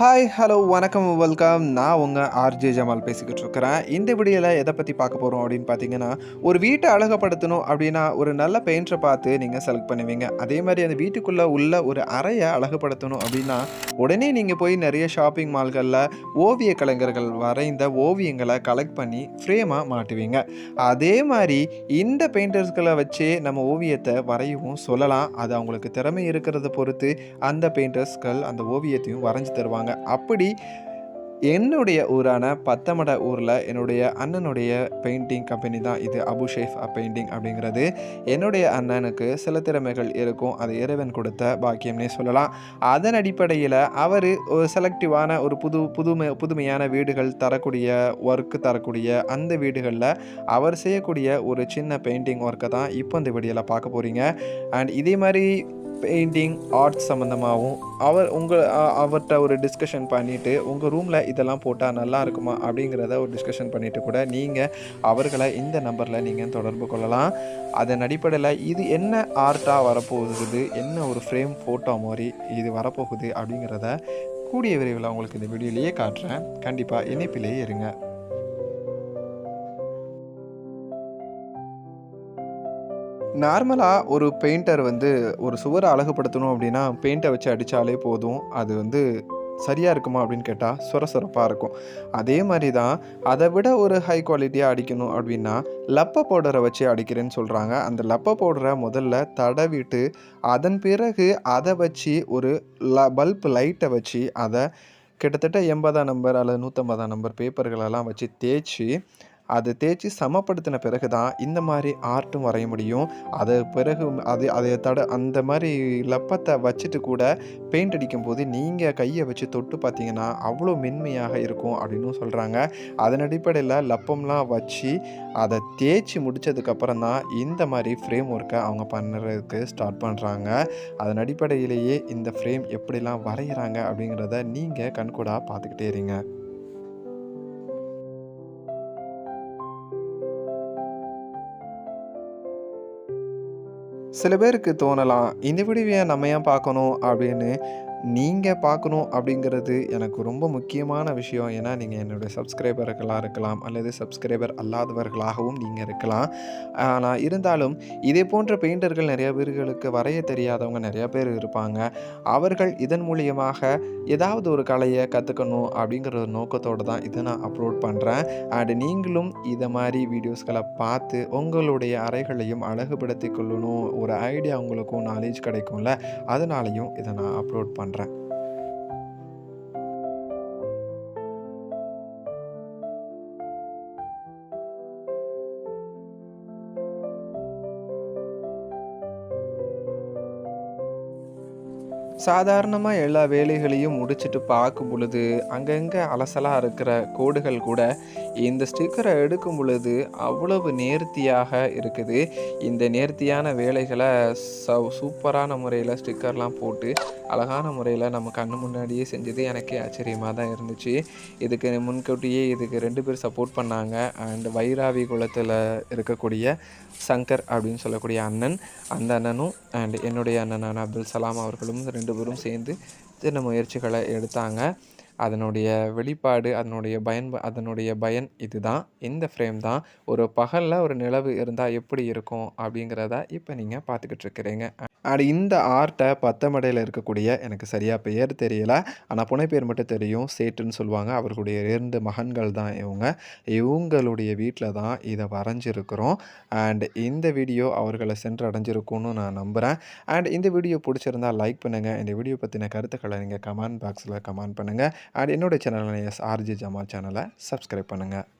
Hi hello வணக்கம் welcome நான் உங்கள் ஆர்ஜே ஜமால் பேசிக்கிட்டு இருக்கிறேன். இந்த வீடியோவில் எதை பற்றி பார்க்க போகிறோம் அப்படின்னு பார்த்தீங்கன்னா ஒரு வீட்டை அழகப்படுத்தணும் அப்படின்னா ஒரு நல்ல பெயிண்டரை பார்த்து நீங்கள் செலக்ட் பண்ணுவீங்க. அதே மாதிரி அந்த வீட்டுக்குள்ளே உள்ள ஒரு அறையை அழகுபடுத்தணும் அப்படின்னா உடனே நீங்கள் போய் நிறைய ஷாப்பிங் மால்களில் ஓவிய கலைஞர்கள் வரைந்த ஓவியங்களை கலெக்ட் பண்ணி ஃப்ரேமாக மாட்டுவீங்க. அதே மாதிரி இந்த பெயிண்டர்ஸ்களை வச்சு நம்ம ஓவியத்தை வரையவும் சொல்லலாம். அது அவங்களுக்கு திறமை இருக்கிறத பொறுத்து அந்த பெயிண்டர்ஸ்கள் அந்த ஓவியத்தையும் வரைஞ்சி தருவாங்க. அப்படி என்னுடைய ஊரான பத்தமட ஊரில் என்னுடைய அண்ணனுடைய பெயிண்டிங் கம்பெனி தான் இது. அபுஷேஃப் பெயிண்டிங் அப்படிங்கிறது. என்னுடைய அண்ணனுக்கு சில திறமைகள் இருக்கும். அது இறைவன் கொடுத்த பாக்கியம்னே சொல்லலாம். அதன் அடிப்படையில் அவர் ஒரு செலக்டிவான ஒரு புது புதுமை புதுமையான வீடுகள் தரக்கூடிய ஒர்க்கு தரக்கூடிய அந்த வீடுகளில் அவர் செய்யக்கூடிய ஒரு சின்ன பெயிண்டிங் ஒர்க்கை தான் இப்போ இந்த வீடியோவில் பார்க்க போகிறீங்க அண்ட் இதே மாதிரி பெயிண்டிங் ஆர்ட்ஸ் சம்மந்தமாகவும் அவர் உங்கள் அவர்கிட்ட ஒரு டிஸ்கஷன் பண்ணிவிட்டு உங்கள் ரூமில் இதெல்லாம் போட்டால் நல்லா இருக்குமா அப்படிங்கிறத ஒரு டிஸ்கஷன் பண்ணிவிட்டு கூட நீங்கள் அவர்களை இந்த நம்பரில் நீங்கள் தொடர்பு கொள்ளலாம். அதன் அடிப்படையில் இது என்ன ஆர்ட்டாக வரப்போகுது என்ன ஒரு ஃப்ரேம் ஃபோட்டோ மாதிரி இது வரப்போகுது அப்படிங்கிறத கூடிய விரைவில் உங்களுக்கு இந்த வீடியோலேயே காட்டுறேன். கண்டிப்பாக இணைப்பிலேயே இருங்க. நார்மலாக ஒரு பெயிண்டர் வந்து ஒரு சுவரை அழகுபடுத்தணும் அப்படின்னா பெயிண்ட்டை வச்சு அடித்தாலே போதும். அது வந்து சரியாக இருக்குமா அப்படின்னு கேட்டால் சுரசுரப்பாக இருக்கும். அதே மாதிரி தான் அதை விட ஒரு ஹை குவாலிட்டியாக அடிக்கணும் அப்படின்னா லப்ப பவுடரை வச்சு அடிக்கிறேன்னு சொல்கிறாங்க அந்த லப்ப பவுடரை முதல்ல தடவிட்டு அதன் பிறகு அதை வச்சு ஒரு ல பல்ப் லைட்டை வச்சு அதை கிட்டத்தட்ட எண்பதாம் நம்பர் அல்லது நூற்றம்பதாம் நம்பர் பேப்பர்களெல்லாம் வச்சு தேய்ச்சி அதை தேய்ச்சி சமப்படுத்தின பிறகு தான் இந்த மாதிரி ஆர்ட்டும் வரைய முடியும். அது பிறகு அது அதை தட அந்த மாதிரி லப்பத்தை வச்சுட்டு கூட பெயிண்ட் அடிக்கும்போது நீங்கள் கையை வச்சு தொட்டு பார்த்தீங்கன்னா அவ்வளோ மென்மையாக இருக்கும் அப்படின்னு சொல்கிறாங்க அதன் அடிப்படையில் லப்பம்லாம் வச்சு அதை தேய்ச்சி முடித்ததுக்கப்புறம் தான் இந்த மாதிரி ஃப்ரேம் ஒர்க்கை அவங்க பண்ணுறதுக்கு ஸ்டார்ட் பண்ணுறாங்க அதன் அடிப்படையிலேயே இந்த ஃப்ரேம் எப்படிலாம் வரைகிறாங்க அப்படிங்கிறத நீங்கள் கண்கூடாக பார்த்துக்கிட்டே இருங்க. சில பேருக்கு தோணலாம் இந்த வீடியோவை நம்ம ஏன் பார்க்கணும் அப்படின்னு நீங்கள் பார்க்கணும் அப்படிங்கிறது எனக்கு ரொம்ப முக்கியமான விஷயம். ஏன்னா நீங்கள் என்னுடைய சப்ஸ்கிரைபர்களாக இருக்கலாம் அல்லது சப்ஸ்கிரைபர் அல்லாதவர்களாகவும் நீங்கள் இருக்கலாம். ஆனால் இருந்தாலும் இதே போன்ற பெயிண்டர்கள் நிறைய பேர்களுக்கு வரைய தெரியாதவங்க நிறையா பேர் இருப்பாங்க. அவர்கள் இதன் மூலியமாக ஏதாவது ஒரு கலையை கற்றுக்கணும் அப்படிங்கிற ஒரு நோக்கத்தோடு தான் இதை நான் அப்லோட் பண்ணுறேன் அண்ட் நீங்களும் இதை மாதிரி வீடியோஸ்களை பார்த்து உங்களுடைய அறைகளையும் அழகுபடுத்தி கொள்ளணும். ஒரு ஐடியா உங்களுக்கும் நாலேஜ் கிடைக்கும்ல அதனாலையும் இதை நான் அப்லோட் பண்ணுறேன் சாதாரணமாக எல்லா வேலைகளையும் முடிச்சுட்டு பார்க்கும் பொழுது அங்கங்கே அலசலாக இருக்கிற கோடுகள் கூட இந்த ஸ்டிக்கரை எடுக்கும் பொழுது அவ்வளவு நேர்த்தியாக இருக்குது. இந்த நேர்த்தியான வேலைகளை ச சூப்பரான முறையில் ஸ்டிக்கர்லாம் போட்டு அழகான முறையில் நம்ம கண்ணு முன்னாடியே செஞ்சது எனக்கே ஆச்சரியமாக தான் இருந்துச்சு. இதுக்கு முன்கூட்டியே இதுக்கு ரெண்டு பேர் சப்போர்ட் பண்ணாங்க. அண்ட் வைராவி குளத்தில் இருக்கக்கூடிய சங்கர் அப்படின்னு சொல்லக்கூடிய அண்ணன் அந்த அண்ணனும் அண்ட் என்னுடைய அண்ணனான அப்துல் சலாம் அவர்களும் ரெண்டு பேரும் சேர்ந்து சின்ன முயற்சிகளை எடுத்தாங்க. அதனுடைய வெளிப்பாடு அதனுடைய பயன் அதனுடைய பயன் இதுதான். இந்த ஃப்ரேம் தான் ஒரு பகலில் ஒரு நிலவு இருந்தால் எப்படி இருக்கும் அப்படிங்கிறத இப்போ நீங்கள் பார்த்துக்கிட்டு இருக்கிறீங்க. அண்ட் இந்த ஆர்ட்டை பத்தமடையில் இருக்கக்கூடிய எனக்கு சரியாக பெயர் தெரியல. ஆனால் புனைப்பேர் மட்டும் தெரியும். சேட்டுன்னு சொல்லுவாங்க. அவர்களுடைய இரண்டு மகன்கள் தான் இவங்க. இவங்களுடைய வீட்டில் தான் இதை வரைஞ்சிருக்கிறோம். அண்ட் இந்த வீடியோ அவர்களை சென்று அடைஞ்சிருக்கும்னு நான் நம்புகிறேன் அண்ட் இந்த வீடியோ பிடிச்சிருந்தால் லைக் பண்ணுங்கள் இந்த வீடியோ பற்றின கருத்துக்களை நீங்கள் கமெண்ட் பாக்ஸில் கமெண்ட் பண்ணுங்கள் அண்ட் என்னோடய channel S R G Jamal சேனலை சப்ஸ்கிரைப் பண்ணுங்கள்